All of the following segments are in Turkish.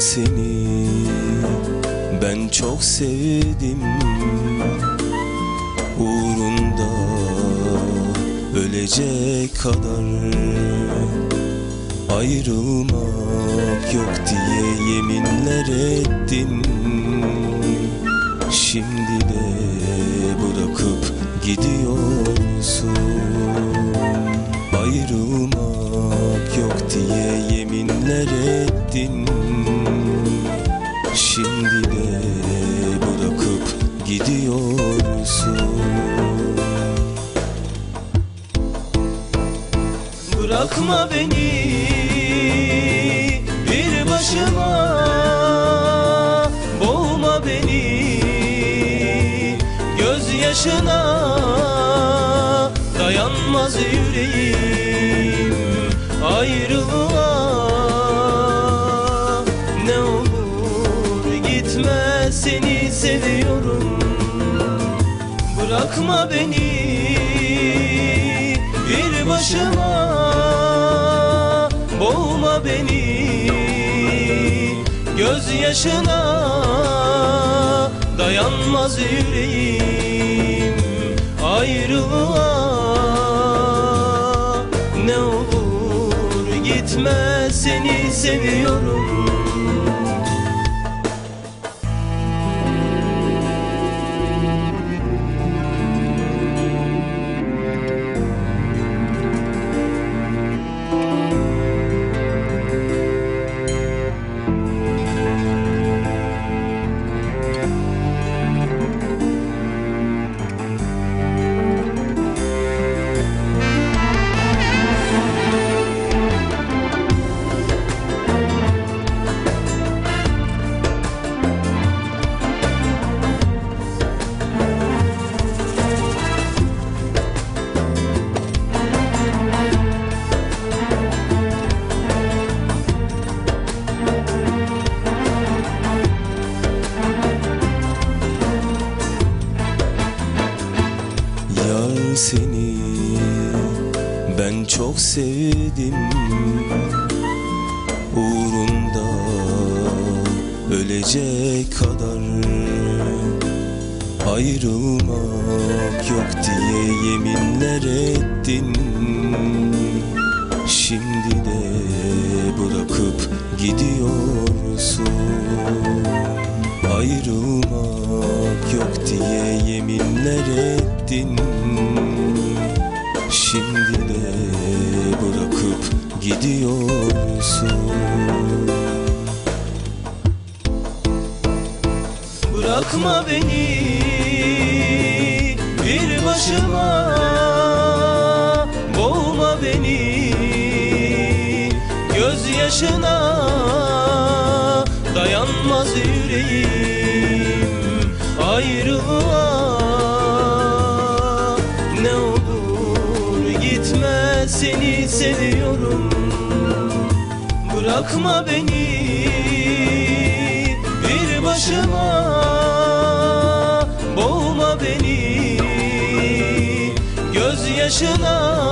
seni. Ben çok sevdim. Uğrunda ölecek kadar Ayrılmak yok diye yeminler ettin. Şimdi de bırakıp gidiyorsun. Ayrılmak yok diye yeminler ettin bırakıp gidiyorsun. Bırakma beni bir başıma. Boğma beni gözyaşına. Dayanmaz yüreğim ayrılığa seviyorum. Bırakma beni bir başıma. Boğma beni gözyaşına. Dayanmaz yüreğim ayrılığa. Ne olur gitme seni seviyorum seni. Ben çok sevdim. Uğrunda ölecek kadar Ayrılmak yok diye yeminler ettin. Şimdi de bırakıp gidiyorsun. Ayrılmak yok diye yeminler ettin Şimdi de bırakıp gidiyorsun. Bırakma beni bir başıma Boğma beni gözyaşına. Dayanmaz seni seviyorum. Bırakma beni bir başıma. Boğma beni gözyaşına.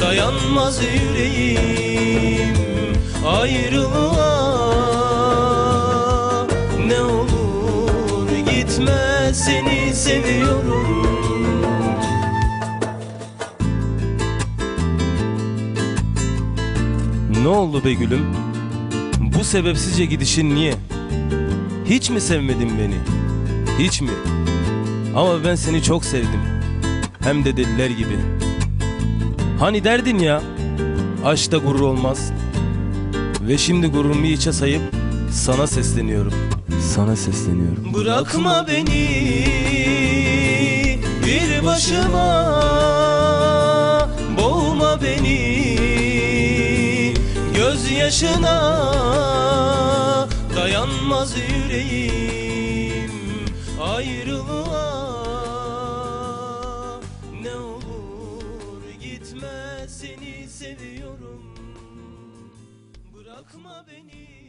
Dayanmaz yüreğim ayrılığa. Ne olur gitme seni seviyorum Ne oldu be gülüm? Bu sebepsizce gidişin niye? Hiç mi sevmedin beni? Hiç mi? Ama ben seni çok sevdim. Hem de deliler gibi. Hani derdin ya, aşkta gurur olmaz. Ve şimdi gururumu içe sayıp sana sesleniyorum. Sana sesleniyorum. Bırakma beni bir başıma gözyaşına Dayanmaz yüreğim. Ayrılığa Ne olur gitme seni seviyorum. Bırakma beni